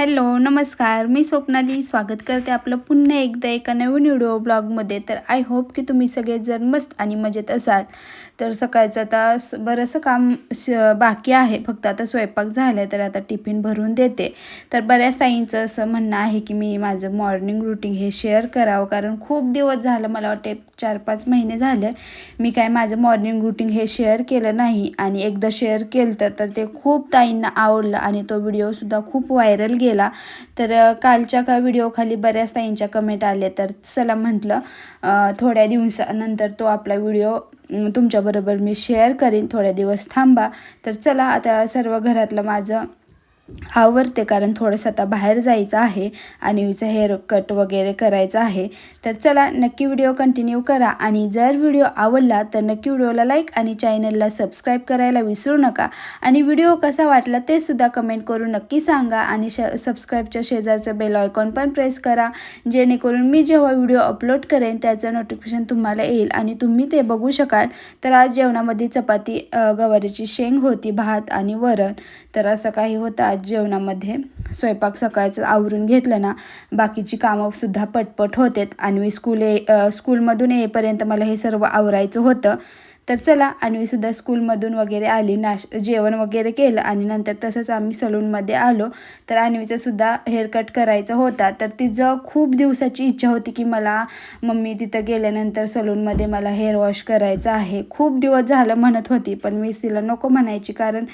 Hello नमस्कार. मी स्वप्नाली. स्वागत करते आपलं पुन्हा एकदा एका नवीन व्हिडिओ ब्लॉगमध्ये. तर आय होप की तुम्ही सगळेजण मस्त आणि मजेत असाल. तर सकाळचं आता स- बरंचसं काम स बाकी आहे. फक्त आता स्वयंपाक झाला आहे तर आता टिफिन भरून देते. तर बऱ्याच ताईंचं असं म्हणणं आहे की मी माझं मॉर्निंग रुटीन हे शेअर करावं. कारण खूप दिवस झालं मला वाटते चार पाच महिने झाले मी काय माझं मॉर्निंग रुटीन हे शेअर केलं नाही. आणि एकदा शेअर केलं तर तर ते खूप ताईंना आवडलं आणि तो व्हिडिओसुद्धा खूप व्हायरल गेला. केला तर कालच्या का व्हिडिओखाली बऱ्याच ताईंच्या कमेंट आले तर चला म्हटलं थोड्या दिवसानंतर तो आपला व्हिडिओ तुमच्याबरोबर मी शेअर करीन. थोड्या दिवस थांबा. तर चला आता सर्व घरातलं माझं आवरते कारण थोडंसं आता बाहेर जायचं आहे आणि हिचं हेअर कट वगैरे करायचं आहे. तर चला नक्की व्हिडिओ कंटिन्यू करा आणि जर व्हिडिओ आवडला तर नक्की व्हिडिओला लाईक आणि चॅनलला सबस्क्राईब करायला विसरू नका. आणि व्हिडिओ कसा वाटला ते सुद्धा कमेंट करून नक्की सांगा आणि श सबस्क्राईबच्या शेजारचं बेल ऑयकॉन पण प्रेस करा. जेणेकरून मी जेव्हा व्हिडिओ अपलोड करेन त्याचं नोटिफिकेशन तुम्हाला येईल आणि तुम्ही ते बघू शकाल. तर आज जेवणामध्ये चपाती गवारीची शेंग होती भात आणि वरण. तर असं काही होतं आज. जेवणामध्ये स्वयंपाक सकाळचं आवरून घेतलं ना बाकीची कामंसुद्धा पटपट होतेत. आणि मी स्कूल ये स्कूलमधून येईपर्यंत मला हे सर्व आवरायचं होतं. तर चला अन्वीसुद्धा स्कूलमधून वगैरे आली नाश जेवण वगैरे केलं आणि नंतर तसंच आम्ही सलूनमध्ये आलो. तर अन्वीचं सुद्धा हेअरकट करायचा होता. तर तिचं खूप दिवसाची इच्छा होती की मला मम्मी तिथं गेल्यानंतर सलूनमध्ये मला हेअर वॉश करायचं आहे. खूप दिवस झालं म्हणत होती पण मी तिला नको म्हणायची कारण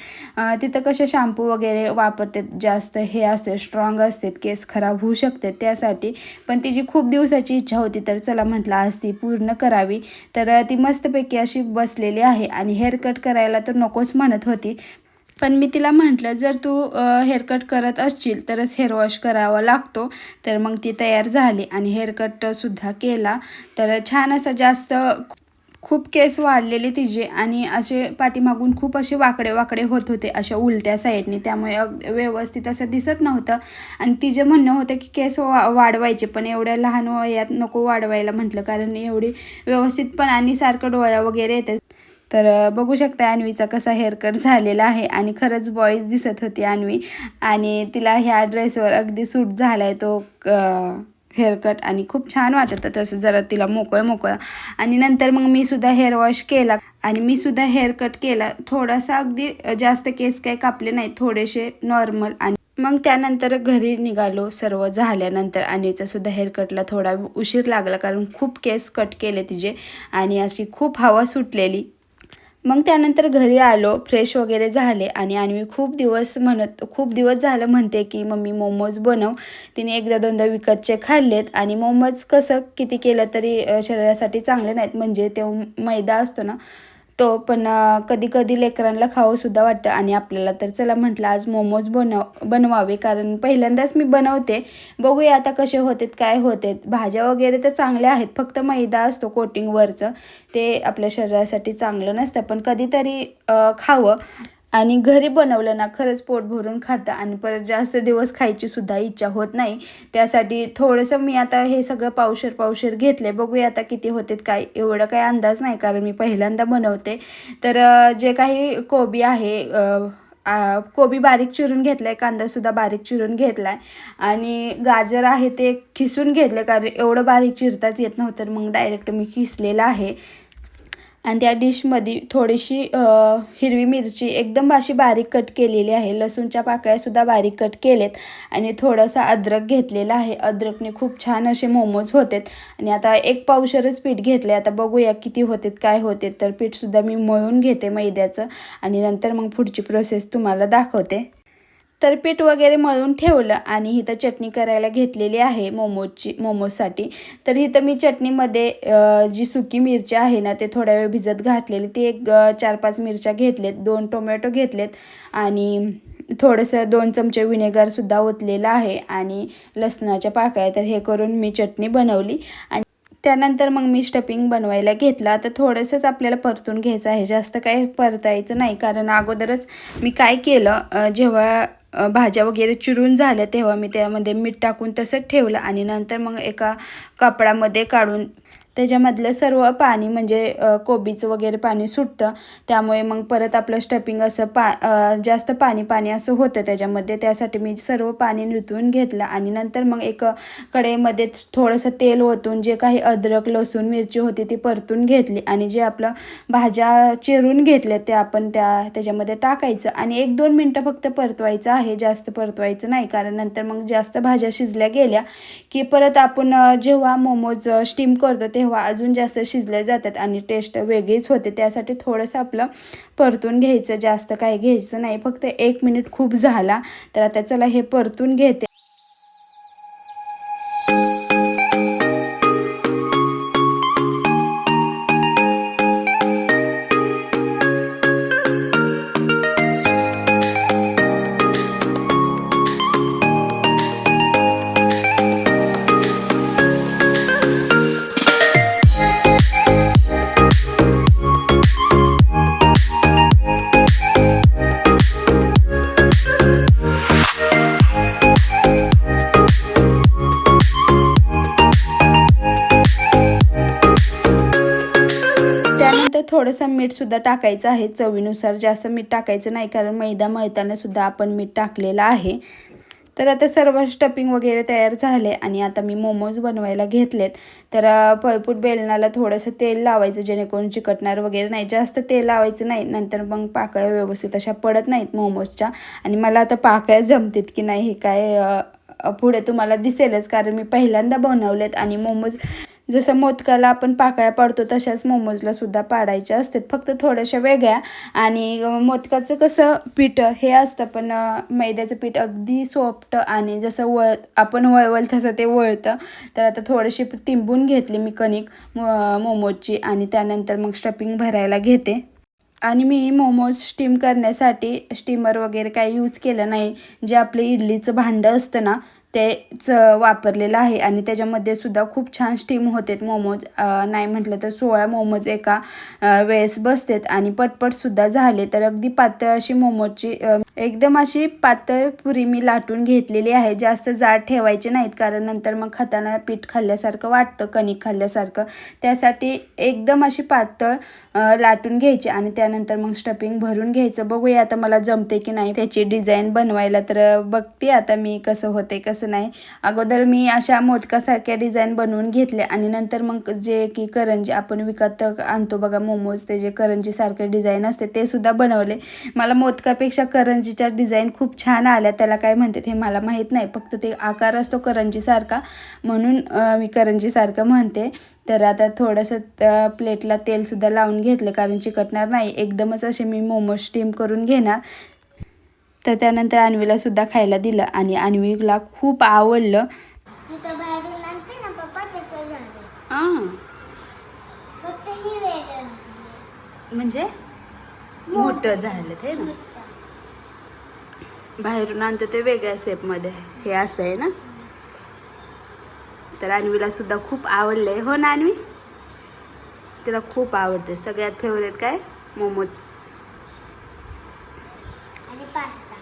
तिथं कसे शॅम्पू वगैरे वापरते जास्त हे असते स्ट्रॉंग असते केस खराब होऊ शकते त्यासाठी. पण तिची खूप दिवसाची इच्छा होती तर चला म्हटलं आज ती पूर्ण करावी. तर ती मस्तपैकी अशी बस बसलेली आहे आणि हेअर कट करायला तर नकोच म्हणत होती. पण मी तिला म्हटलं जर तू हेअरकट करत असशील तरच हेअर वॉश करावा लागतो. तर मग ती तयार झाली आणि हेअरकटसुद्धा केला. तर छान असा जास्त खूप केस वाढलेले तिचे आणि असे पाठीमागून खूप असे वाकडे वाकडे होत होते अशा उलट्या साईडने. त्यामुळे अग व्यवस्थित असं दिसत नव्हतं. आणि तिचे म्हणणं होतं की केस वा वाढवायचे पण एवढ्या लहान वयात नको वाढवायला म्हटलं कारण एवढी व्यवस्थित पण आणि सारखं डोळ्या वगैरे येते. तर बघू शकता अन्वीचा कसा हेअरकट झालेला आहे. आणि खरंच बॉईज दिसत होती अन्वी. आणि तिला ह्या ड्रेसवर अगदी सूट झाला आहे तो हेअरकट आणि खूप छान वाटत होतं तसं जरा तिला मोकळं मोकळं. आणि नंतर मग मी सुद्धा हेअर वॉश केला. आणि मी सुद्धा हेअर कट केला. थोडासा अगदी जास्त केस काही कापले नाही थोडेसे नॉर्मल आणि मग त्यानंतर घरी निघालो. सर्व झाल्यानंतर आणिचासुद्धा सुद्धा हेअरकटला थोडा उशीर लागला. कारण खूप केस कट केले तिचे. आणि अशी खूप हवा सुटलेली. मग त्यानंतर घरी आलो फ्रेश वगैरे झाले आणि आणि खूप दिवस म्हणत खूप दिवस झालं म्हणते की मम्मी मोमोज बनव. तिने एकदा दोनदा विकतचे खाल्लेत आणि मोमोज कसं किती केलं तरी शरीरासाठी चांगले नाहीत. म्हणजे ते मैदा असतो ना तो पण कधी कधी लेकरांना खावंसुद्धा वाटतं. आणि आपल्याला तर चला म्हटलं आज मोमोज बनव बनवावे. कारण पहिल्यांदाच मी बनवते. बघूया आता कसे होते काय होते भाज्या वगैरे तर चांगल्या आहेत. फक्त मैदा असतो कोटिंगवरचं ते आपल्या शरीरासाठी चांगलं नसतं. पण कधीतरी खावं. आणि घरी बनवलं ना खरंच पोट भरून खातं आणि परत जास्त दिवस खायची सुद्धा इच्छा होत नाही. त्यासाठी थोडंसं मी आता हे सगळं पावशर पावशर घेतले बघूया आता किती होते काय एवढं काही अंदाज नाही कारण मी पहिल्यांदा बनवते. तर जे काही कोबी आहे कोबी बारीक चिरून घेतलाय कांदासुद्धा बारीक चिरून घेतला आहे आणि गाजर आहे ते खिसून घेतले कारण एवढं बारीक चिरताच येत नव्हतं मग डायरेक्ट मी खिसलेलं आहे. आणि त्या डिशमध्ये थोडीशी हिरवी मिरची एकदम अशी बारीक कट केलेली आहे. लसूणच्या पाकळ्यासुद्धा बारीक कट केलेत आणि थोडासा अद्रक घेतलेला आहे. अद्रकने खूप छान असे मोमोज होतेत. आणि आता एक पावशरच पीठ घेतले आता बघूया किती होतेत काय होते तर पीठसुद्धा मी मळून घेते मैद्याचं आणि नंतर मग पुढची प्रोसेस तुम्हाला दाखवते. तर पीठ वगैरे मळून ठेवलं आणि इथं चटणी करायला घेतलेली आहे मोमोजची मोमोजसाठी. तर इथं मी चटणीमध्ये जी सुकी मिरची आहे ना ते थोड्या वेळ भिजत घातलेली. ती एक चार पाच मिरच्या घेतलेत दोन टोमॅटो घेतलेत आणि थोडंसं दोन चमचे विनेगरसुद्धा ओतलेलं आहे आणि लसणाच्या पाकळ्या तर हे करून मी चटणी बनवली आणि त्यानंतर मग मी स्टपिंग बनवायला घेतला. तर थोडंसंच आपल्याला परतून घ्यायचं आहे. जास्त काही परतायचं नाही. कारण अगोदरच मी काय केलं जेव्हा भाज्या वगैरे चिरून झाल्या तेव्हा मी त्यामध्ये मीठ टाकून तसंच ठेवलं आणि नंतर मग एका कपड्यामध्ये काढून त्याच्यामधलं सर्व पाणी म्हणजे कोबीचं वगैरे पाणी सुटतं. त्यामुळे मग परत आपलं स्टपिंग असं पा जास्त पाणी पाणी असं होतं त्याच्यामध्ये. त्यासाठी मी सर्व पाणी नितळून घेतलं आणि नंतर मग एक कढईमध्ये थोडंसं तेल ओतून जे काही अद्रक लसूण मिरची होती ती परतून घेतली आणि जे आपलं भाज्या चिरून घेतल्या ते आपण त्या त्याच्यामध्ये टाकायचं आणि एक दोन मिनटं फक्त परतवायचं आहे. जास्त परतवायचं नाही कारण नंतर मग जास्त भाज्या शिजल्या गेल्या की परत आपण जेव्हा मोमोज स्टीम करतो तेव्हा अजून जास्त शिजले जातात आणि टेस्ट वेगळीच होते त्यासाठी थोडंसं आपलं परतून घ्यायचं जास्त काही घ्यायचं नाही. फक्त एक मिनिट खूप झाला तर आता चला हे परतून घेते. थोडंसं मीठसुद्धा टाकायचं आहे. चवीनुसार जास्त मीठ टाकायचं नाही कारण मैदा मैदानंसुद्धा आपण मीठ टाकलेलं आहे. तर आता सर्व स्टपिंग वगैरे तयार झाले आणि आता मी मोमोज बनवायला घेतलेत. तर पळपूट बेलणाला थोडंसं तेल लावायचं जेणेकरून चिकटणार वगैरे नाही. जास्त तेल लावायचं नाही नंतर मग पाकळ्या व्यवस्थित अशा पडत नाहीत मोमोजच्या आणि मला आता पाकळ्या जमतात की नाही हे काय पुढे तुम्हाला दिसेलच कारण मी पहिल्यांदा बनवलेत आणि मोमोज जसं मोदकाला आपण पाकळ्या पाडतो तशाच मोमोजला सुद्धा पाडायच्या असतात. फक्त थोड्याशा वेगळ्या आणि मोदकाचं कसं पीठ हे असतं पण मैद्याचं पीठ अगदी सोफ्ट आणि जसं वळ आपण वळवल तसं ते वळतं. तर आता थोडीशी तिंबून घेतली मी कणिक मोमोजची आणि त्यानंतर मग स्टफिंग भरायला घेते. आणि मी मोमोज स्टीम करण्यासाठी स्टीमर वगैरे काही यूज केलं नाही. जे आपलं इडलीचं भांडं असतं ना तेच वापरलेलं आहे. आणि त्याच्यामध्ये सुद्धा खूप छान स्टीम होते मोमोज. नाही म्हटलं तर सोळा मोमोज एका वेळेस बसतात. आणि पटपटसुद्धा झाले. तर अगदी पातळ अशी मोमोजची एकदम अशी पातळ पुरी मी लाटून घेतलेली आहे. जास्त जाड ठेवायचे नाहीत. कारण नंतर मग खाताना पीठ खाल्ल्यासारखं वाटतं कणिक खाल्ल्यासारखं. त्यासाठी एकदम अशी पातळ लाटून घ्यायची. आणि त्यानंतर मग स्टफिंग भरून घ्यायचं. बघूया आता मला जमते की नाही. त्याची डिझाईन बनवायला तर बघते आता मी कसं होते कसं नाही. अगोदर मी अशा मोदकासारख्या डिझाईन बनवून घेतले आणि नंतर मग जे की करंजी आपण विकत आणतो बघा मोमोज ते जे करंजीसारखे डिझाईन असते ते सुद्धा बनवले. मला मोदकापेक्षा करंजीच्या डिझाईन खूप छान आल्या. त्याला काय म्हणतात हे मला माहीत नाही. फक्त ते आकार असतो करंजीसारखा म्हणून मी करंजीसारखं म्हणते. तर आता थोडंसं त्या प्लेटला तेलसुद्धा लावून घेतलं कारण चिकटणार नाही. एकदमच असे मी मोमोज स्टीम करून घेणार. तर त्यानंतर अन्वीला सुद्धा खायला दिलं आणि अन्वीला खूप आवडलं. म्हणजे? मोठं. झालं ते ना. बाहेरून आणतं ते वेगळ्या शेपमध्ये हे असं आहे ना? तर अन्वीला सुद्धा खूप आवडलंय हो ना अन्वी? तिला खूप आवडते. सगळ्यात फेवरेट काय? मोमोज. आणि पास्ता.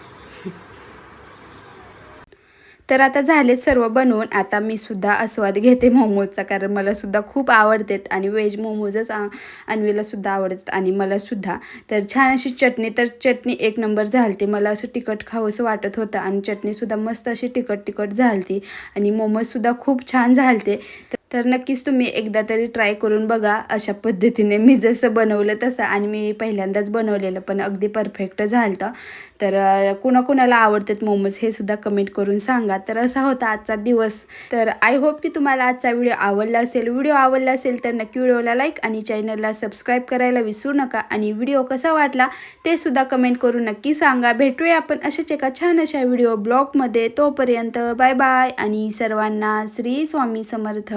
तर आता झालेत सर्व बनवून. आता मी सुद्धा आस्वाद घेते मोमोजचा कारण मला सुद्धा खूप आवडतात आणि व्हेज मोमोजच अन्वीला सुद्धा आवडतात आणि मला सुद्धा. तर छान अशी चटणी तर चटणी एक नंबर झालती. मला असं तिखट खावंसं वाटत होतं आणि चटणीसुद्धा मस्त अशी तिखट तिखट झालती आणि मोमोजसुद्धा खूप छान झालते. तर- तर नक्कीच तुम्ही एकदा तरी ट्राय करून बघा. अशा पद्धतीने मी जसं बनवलं तसं आणि मी पहिल्यांदाच बनवलेलं पण अगदी परफेक्ट झालं तर कुणाकुणाला आवडतात मोमोज हे सुद्धा कमेंट करून सांगा. तर असा होता आजचा दिवस. तर आय होप की तुम्हाला आजचा व्हिडिओ आवडला असेल. व्हिडिओ आवडला असेल तर नक्की व्हिडिओला लाईक आणि चॅनलला सबस्क्राईब करायला विसरू नका. आणि व्हिडिओ कसा वाटला ते सुद्धा कमेंट करून नक्की सांगा. भेटूया आपण अशाच एका छान अशा व्हिडिओ ब्लॉगमध्ये तोपर्यंत बाय बाय आणि सर्वांना श्री स्वामी समर्थ.